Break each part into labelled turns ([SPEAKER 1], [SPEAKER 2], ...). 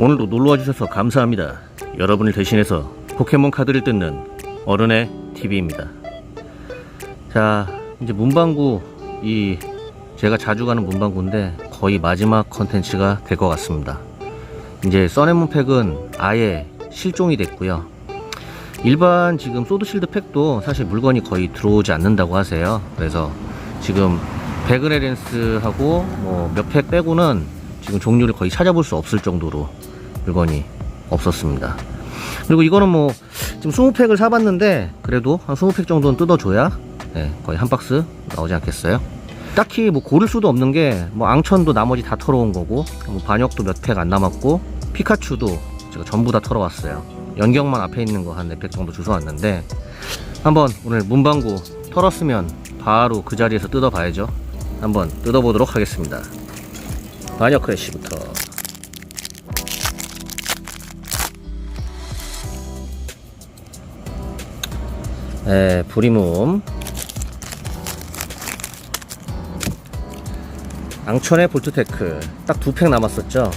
[SPEAKER 1] 오늘도 놀러와 주셔서 감사합니다. 여러분을 대신해서 포켓몬 카드를 뜯는 어른의 TV입니다. 자, 이제 문방구 이 제가 자주 가는 문방구인데 거의 마지막 컨텐츠가 될 것 같습니다. 이제 써네문 팩은 아예 실종이 됐고요. 일반 지금 소드실드 팩도 사실 물건이 거의 들어오지 않는다고 하세요. 그래서 지금 베그레 렌스하고 뭐 몇 팩 빼고는 지금 종류를 거의 찾아볼 수 없을 정도로 물건이 없었습니다. 그리고 이거는 뭐 지금 20팩을 사봤는데 그래도 한 20팩 정도는 뜯어줘야 네, 거의 한 박스 나오지 않겠어요? 딱히 뭐 고를 수도 없는 게 뭐 앙천도 나머지 다 털어온 거고 뭐 반역도 몇 팩 안 남았고 피카츄도 제가 전부 다 털어왔어요. 연경만 앞에 있는 거 한 4팩 정도 주워왔는데 한번 오늘 문방구 털었으면 바로 그 자리에서 뜯어봐야죠. 한번 뜯어보도록 하겠습니다. 반역 크래쉬부터 네, 브리몸. 앙천의 볼트테크. 딱 두 팩 남았었죠?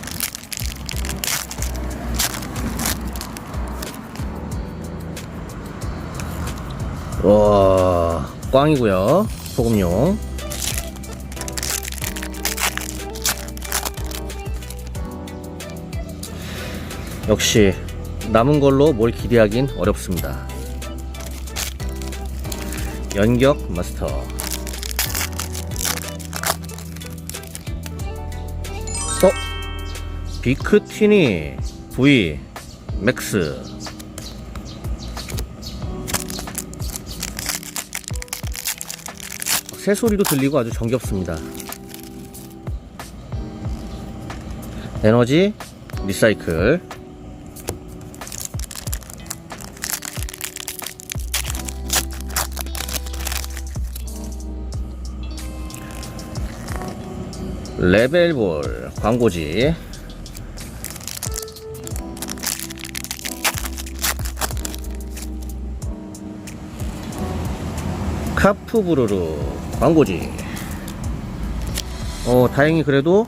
[SPEAKER 1] 와 꽝이고요 소금용. 역시 남은 걸로 뭘 기대하긴 어렵습니다 연격 마스터. 어? 비크티니 V 맥스. 새소리도 들리고 아주 정겹습니다. 에너지 리사이클 레벨볼 광고지. 카프브루루 광고지. 어 다행히 그래도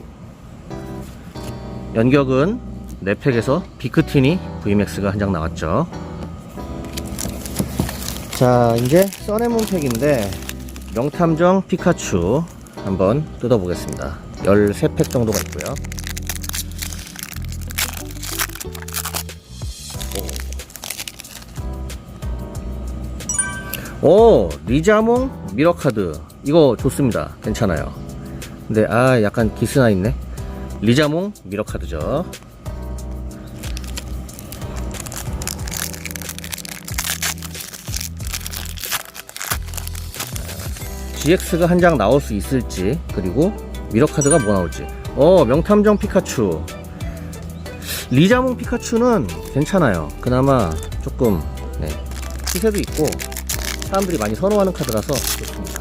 [SPEAKER 1] 연격은 4팩에서 비크티니 VMAX가 한 장 나왔죠. 자 이제 써네몬 팩인데 명탐정 피카츄 한번 뜯어보겠습니다 13팩 정도가 있고요. 오. 리자몽 미러카드. 이거 좋습니다. 괜찮아요. 근데 아 약간 기스나 있네. 리자몽 미러카드죠. GX가 한 장 나올 수 있을지 그리고 미러 카드가 뭐 나올지. 어 명탐정 피카츄. 리자몽 피카츄는 괜찮아요. 그나마 조금 네, 시세도 있고 사람들이 많이 선호하는 카드라서 좋습니다.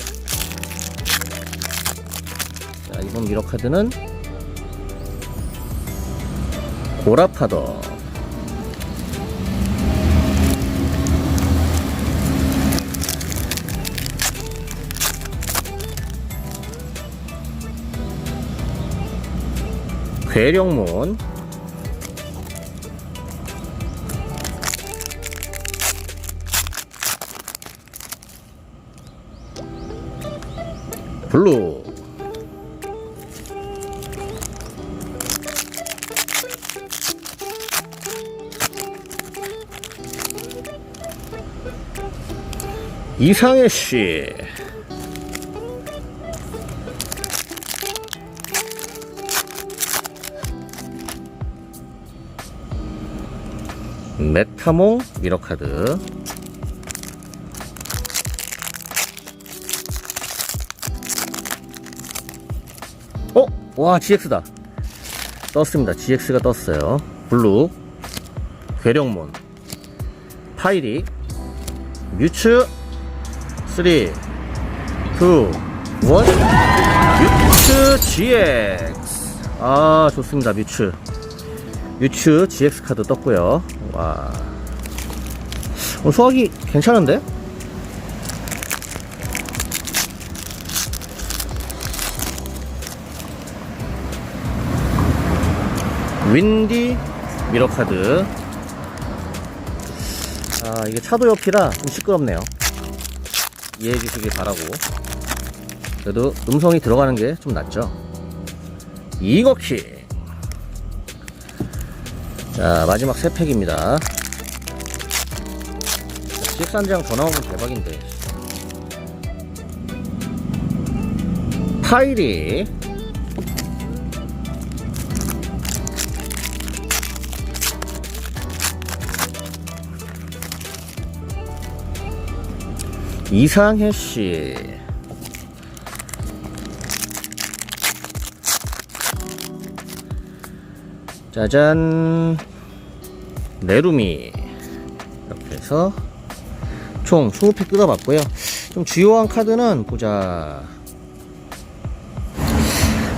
[SPEAKER 1] 자 이번 미러 카드는 고라파더 괴령문. 블루. 이상해 씨 메타몽 미러카드. 어? 와 GX다. 떴습니다. GX가 떴어요. 블루. 괴력몬. 파이리. 뮤츠. 3 2 1 뮤츠 GX 아 좋습니다. 뮤츠. 뮤츠 GX 카드 떴고요 와 어, 수학이 괜찮은데? 윈디 미러카드. 아, 이게 차도 옆이라 좀 시끄럽네요. 이해해 주시길 바라고. 그래도 음성이 들어가는 게 좀 낫죠. 이거키. 자, 마지막 세 팩입니다. CX1장 전화 오면 대박인데. 파이리. 이상해 씨. 짜잔. 네루미. 이렇게 해서 총 20팩 뜯어봤고요. 좀 주요한 카드는 보자.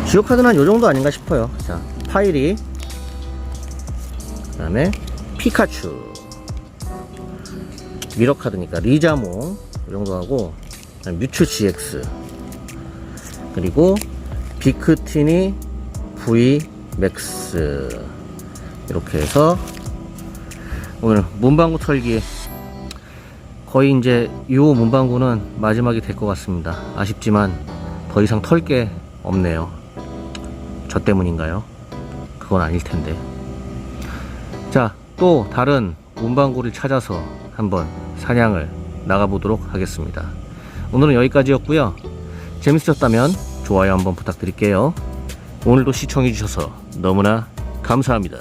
[SPEAKER 1] 주요 카드는 요 정도 아닌가 싶어요. 자, 파이리. 그 다음에 피카츄. 미러 카드니까 리자몽. 이 정도 하고, 뮤츠 GX. 그리고 비크티니 V 맥스. 이렇게 해서 오늘 문방구 털기 거의 이제 이 문방구는 마지막이 될 것 같습니다. 아쉽지만 더 이상 털 게 없네요. 저 때문인가요? 그건 아닐 텐데. 자, 또 다른 문방구를 찾아서 한번 사냥을 나가보도록 하겠습니다. 오늘은 여기까지였고요. 재밌으셨다면 좋아요 한번 부탁드릴게요. 오늘도 시청해주셔서 너무나 감사합니다.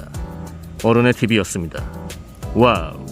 [SPEAKER 1] 어른의 TV였습니다. 와우.